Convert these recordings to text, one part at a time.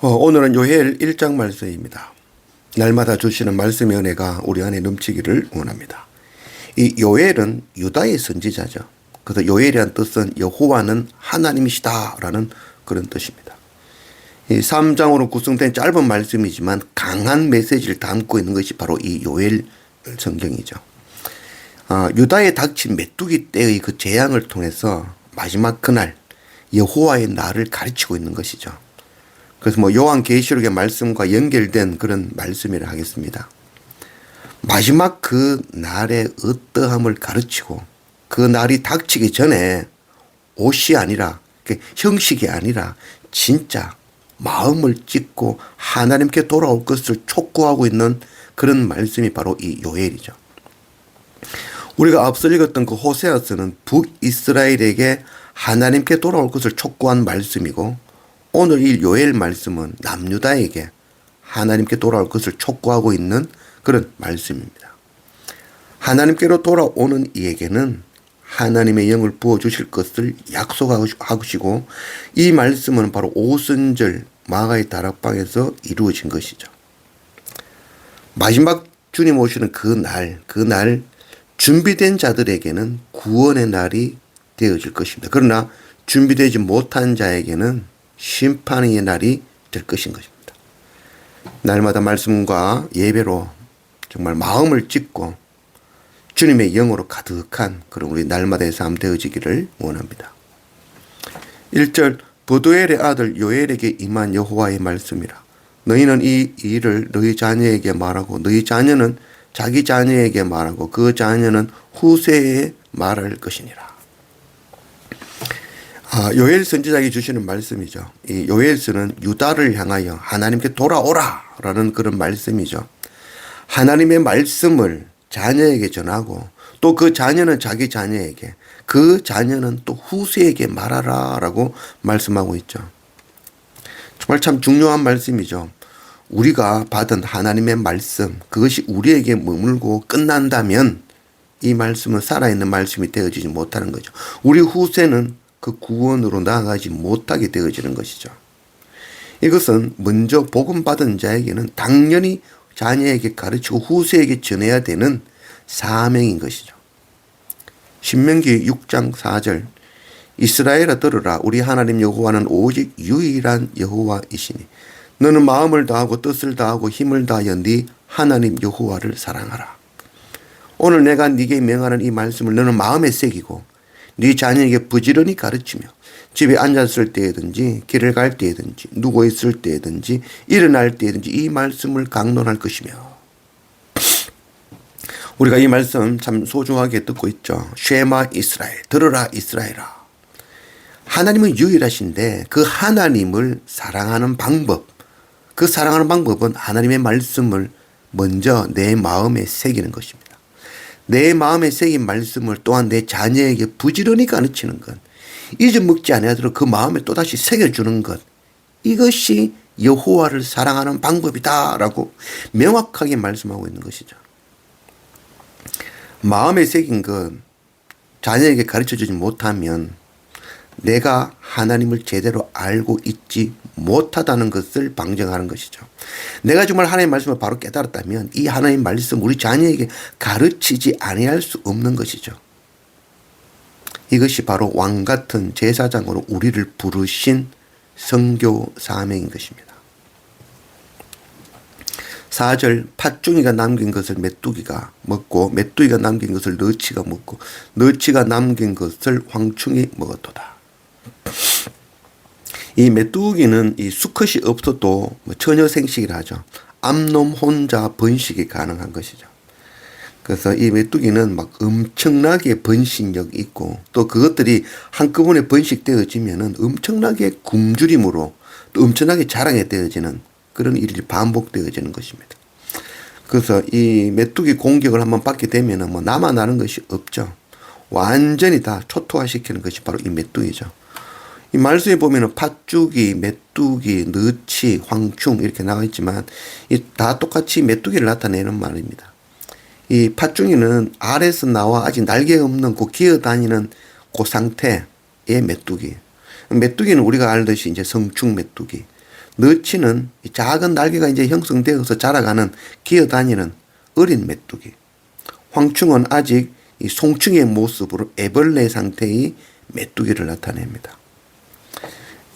어, 오늘은 요엘 1장 말씀입니다. 날마다 주시는 말씀의 은혜가 우리 안에 넘치기를 원합니다. 이 요엘은 유다의 선지자죠. 그래서 요엘이란 뜻은 여호와는 하나님이시다라는 그런 뜻입니다. 이 3장으로 구성된 짧은 말씀이지만 강한 메시지를 담고 있는 것이 바로 이 요엘 성경이죠. 아, 유다에 닥친 메뚜기 때의 그 재앙을 통해서 마지막 그날 여호와의 날을 가르치고 있는 것이죠. 그래서 뭐 요한 계시록의 말씀과 연결된 그런 말씀이라 하겠습니다. 마지막 그 날의 어떠함을 가르치고 그 날이 닥치기 전에 옷이 아니라 그 형식이 아니라 진짜 마음을 찢고 하나님께 돌아올 것을 촉구하고 있는 그런 말씀이 바로 이 요엘이죠. 우리가 앞서 읽었던 그 호세아서는 북이스라엘에게 하나님께 돌아올 것을 촉구한 말씀이고 오늘 이 요엘 말씀은 남유다에게 하나님께 돌아올 것을 촉구하고 있는 그런 말씀입니다. 하나님께로 돌아오는 이에게는 하나님의 영을 부어 주실 것을 약속하시고 이 말씀은 바로 오순절 마가의 다락방에서 이루어진 것이죠. 마지막 주님 오시는 그 날, 그날 준비된 자들에게는 구원의 날이 되어질 것입니다. 그러나 준비되지 못한 자에게는 심판의 날이 될 것인 것입니다. 날마다 말씀과 예배로 정말 마음을 찢고 주님의 영으로 가득한 그런 우리 날마다의 삶 되어지기를 원합니다. 1절 보도엘의 아들 요엘에게 임한 여호와의 말씀이라 너희는 이 일을 너희 자녀에게 말하고 너희 자녀는 자기 자녀에게 말하고 그 자녀는 후세에 말할 것이니라. 아, 요엘 선지자에게 주시는 말씀이죠. 이 요엘서는 유다를 향하여 하나님께 돌아오라라는 그런 말씀이죠. 하나님의 말씀을 자녀에게 전하고 또 그 자녀는 자기 자녀에게 그 자녀는 또 후세에게 말하라라고 말씀하고 있죠. 정말 참 중요한 말씀이죠. 우리가 받은 하나님의 말씀 그것이 우리에게 머물고 끝난다면 이 말씀은 살아있는 말씀이 되어지지 못하는 거죠. 우리 후세는 그 구원으로 나아가지 못하게 되어지는 것이죠. 이것은 먼저 복음 받은 자에게는 당연히 자녀에게 가르치고 후세에게 전해야 되는 사명인 것이죠. 신명기 6장 4절 이스라엘아 들으라 우리 하나님 여호와는 오직 유일한 여호와이시니 너는 마음을 다하고 뜻을 다하고 힘을 다하여 네 하나님 여호와를 사랑하라. 오늘 내가 네게 명하는 이 말씀을 너는 마음에 새기고 네 자녀에게 부지런히 가르치며 집에 앉았을 때든지 길을 갈 때든지 누워 있을 때든지 일어날 때든지 이 말씀을 강론할 것이며 우리가 이 말씀 참 소중하게 듣고 있죠. 쉐마 이스라엘 들으라 이스라엘아. 하나님은 유일하신데 그 하나님을 사랑하는 방법 그 사랑하는 방법은 하나님의 말씀을 먼저 내 마음에 새기는 것입니다. 내 마음에 새긴 말씀을 또한 내 자녀에게 부지런히 가르치는 것, 잊어먹지 아니하도록 그 마음에 또다시 새겨주는 것, 이것이 여호와를 사랑하는 방법이다라고 명확하게 말씀하고 있는 것이죠. 마음에 새긴 것, 자녀에게 가르쳐 주지 못하면 내가 하나님을 제대로 알고 있지 못하다는 것을 방증하는 것이죠. 내가 정말 하나님의 말씀을 바로 깨달았다면 이 하나님의 말씀 우리 자녀에게 가르치지 아니할 수 없는 것이죠. 이것이 바로 왕 같은 제사장으로 우리를 부르신 성교 사명인 것입니다. 4절 팥중이가 남긴 것을 메뚜기가 먹고 메뚜기가 남긴 것을 너치가 먹고 너치가 남긴 것을 황충이 먹었도다. 이 메뚜기는 이 수컷이 없어도 뭐 처녀 생식이라 하죠. 암놈 혼자 번식이 가능한 것이죠. 그래서 이 메뚜기는 막 엄청나게 번식력이 있고 또 그것들이 한꺼번에 번식되어지면은 엄청나게 굶주림으로 또 엄청나게 자랑해 되어지는 그런 일이 반복되어지는 것입니다. 그래서 이 메뚜기 공격을 한번 받게 되면은 뭐 남아나는 것이 없죠. 완전히 다 초토화시키는 것이 바로 이 메뚜기죠. 이 말씀에 보면은 팥죽이, 메뚜기, 느치, 황충 이렇게 나와 있지만 이 다 똑같이 메뚜기를 나타내는 말입니다. 이 팥죽이는 알에서 나와 아직 날개 없는 그 기어 다니는 그 상태의 메뚜기. 메뚜기는 우리가 알듯이 이제 성충 메뚜기. 너치는 이 작은 날개가 이제 형성되어서 자라가는 기어다니는 어린 메뚜기. 황충은 아직 이 송충의 모습으로 애벌레 상태의 메뚜기를 나타냅니다.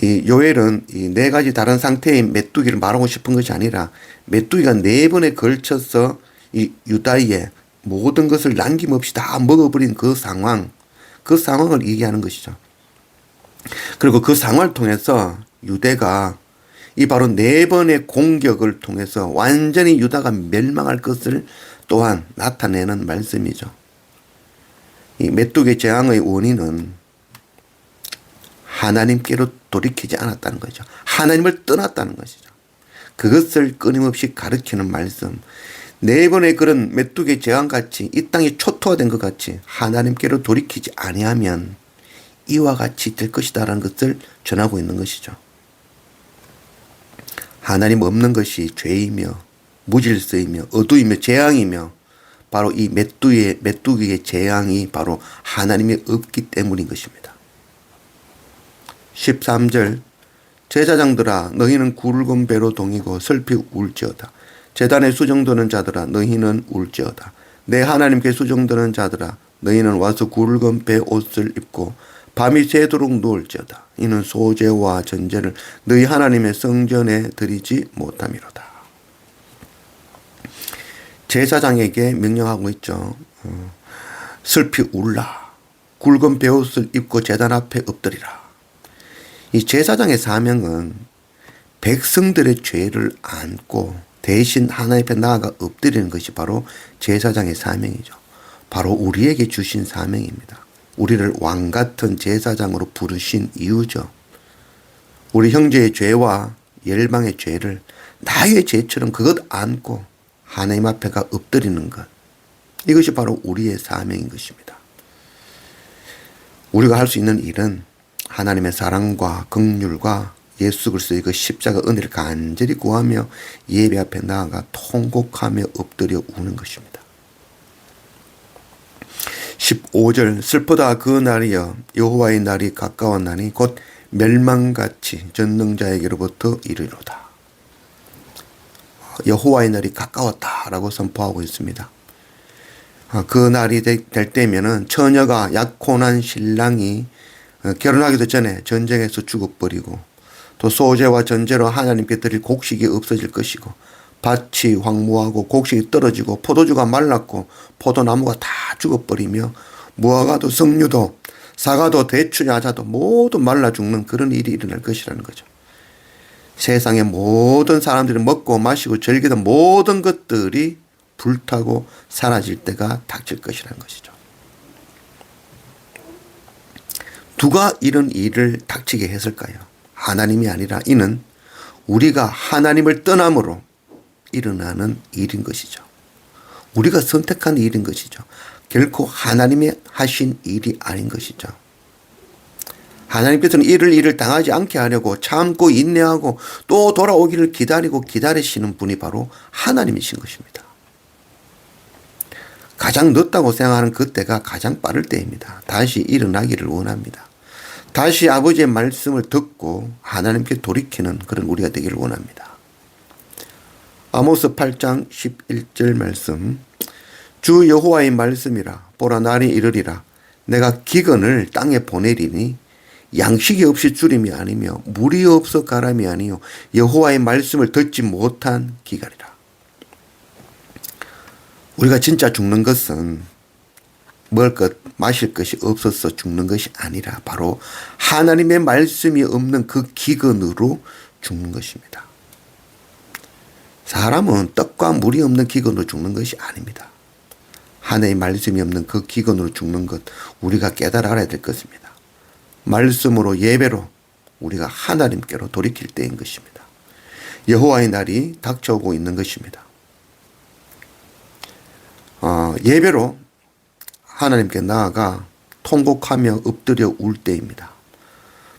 이 요엘은 이 네 가지 다른 상태의 메뚜기를 말하고 싶은 것이 아니라 메뚜기가 네 번에 걸쳐서 이 유다의 모든 것을 남김없이 다 먹어버린 그 상황, 그 상황을 얘기하는 것이죠. 그리고 그 상황을 통해서 유대가 이 바로 네 번의 공격을 통해서 완전히 유다가 멸망할 것을 또한 나타내는 말씀이죠. 이 메뚜기 재앙의 원인은 하나님께로 돌이키지 않았다는 거죠. 하나님을 떠났다는 것이죠. 그것을 끊임없이 가르치는 말씀. 네 번의 그런 메뚜기 재앙같이 이 땅이 초토화된 것 같이 하나님께로 돌이키지 아니하면 이와 같이 될 것이다라는 것을 전하고 있는 것이죠. 하나님 없는 것이 죄이며 무질서이며 어두이며 재앙이며 바로 이 메뚜기의 메뚜기의 재앙이 바로 하나님이 없기 때문인 것입니다. 13절 제사장들아 너희는 굵은 배로 동이고 슬피 울지어다. 재단에 수정되는 자들아 너희는 울지어다. 내 하나님께 수정되는 자들아 너희는 와서 굵은 배 옷을 입고 밤이 새도록 누울지어다. 이는 소재와 전제를 너희 하나님의 성전에 드리지 못함이로다. 제사장에게 명령하고 있죠. 어, 슬피 울라. 굵은 베옷을 입고 제단 앞에 엎드리라. 이 제사장의 사명은 백성들의 죄를 안고 대신 하나님 앞에 나아가 엎드리는 것이 바로 제사장의 사명이죠. 바로 우리에게 주신 사명입니다. 우리를 왕 같은 제사장으로 부르신 이유죠. 우리 형제의 죄와 열방의 죄를 나의 죄처럼 그것 안고 하나님 앞에가 엎드리는 것. 이것이 바로 우리의 사명인 것입니다. 우리가 할 수 있는 일은 하나님의 사랑과 긍휼과 예수 그리스도의 그 십자가 은혜를 간절히 구하며 예배 앞에 나아가 통곡하며 엎드려 우는 것입니다. 15절 슬프다 그 날이여 여호와의 날이 가까웠나니 곧 멸망같이 전능자에게로부터 이르로다. 여호와의 날이 가까웠다라고 선포하고 있습니다. 아, 그 날이 될 때면은 처녀가 약혼한 신랑이 어, 결혼하기도 전에 전쟁에서 죽어버리고 또 소재와 전제로 하나님께 드릴 곡식이 없어질 것이고 밭이 황무하고 곡식이 떨어지고 포도주가 말랐고 포도나무가 다 죽어버리며 무화과도 석류도 사과도 대추 야자도 모두 말라 죽는 그런 일이 일어날 것이라는 거죠. 세상의 모든 사람들이 먹고 마시고 즐기던 모든 것들이 불타고 사라질 때가 닥칠 것이라는 것이죠. 누가 이런 일을 닥치게 했을까요? 하나님이 아니라 이는 우리가 하나님을 떠남으로 일어나는 일인 것이죠. 우리가 선택한 일인 것이죠. 결코 하나님이 하신 일이 아닌 것이죠. 하나님께서는 이를 일을 당하지 않게 하려고 참고 인내하고 또 돌아오기를 기다리고 기다리시는 분이 바로 하나님이신 것입니다. 가장 늦다고 생각하는 그때가 가장 빠를 때입니다. 다시 일어나기를 원합니다. 다시 아버지의 말씀을 듣고 하나님께 돌이키는 그런 우리가 되기를 원합니다. 아모스 8장 11절 말씀 주 여호와의 말씀이라 보라 날이 이르리라 내가 기근을 땅에 보내리니 양식이 없이 줄임이 아니며 물이 없어 가람이 아니요 여호와의 말씀을 듣지 못한 기간이라. 우리가 진짜 죽는 것은 먹을 것, 마실 것이 없어서 죽는 것이 아니라 바로 하나님의 말씀이 없는 그 기근으로 죽는 것입니다. 사람은 떡과 물이 없는 기근으로 죽는 것이 아닙니다. 하나님의 말씀이 없는 그 기근으로 죽는 것 우리가 깨달아 알아야 될 것입니다. 말씀으로 예배로 우리가 하나님께로 돌이킬 때인 것입니다. 여호와의 날이 닥쳐오고 있는 것입니다. 어, 예배로 하나님께 나아가 통곡하며 엎드려 울 때입니다.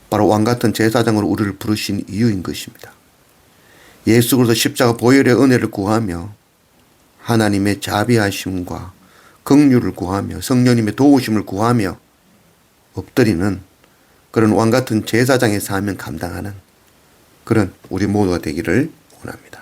바로 왕 같은 제사장으로 우리를 부르신 이유인 것입니다. 예수 그리스도 십자가 보혈의 은혜를 구하며 하나님의 자비하심과 긍휼을 구하며 성령님의 도우심을 구하며 엎드리는 그런 왕 같은 제사장의 사명 감당하는 그런 우리 모두가 되기를 원합니다.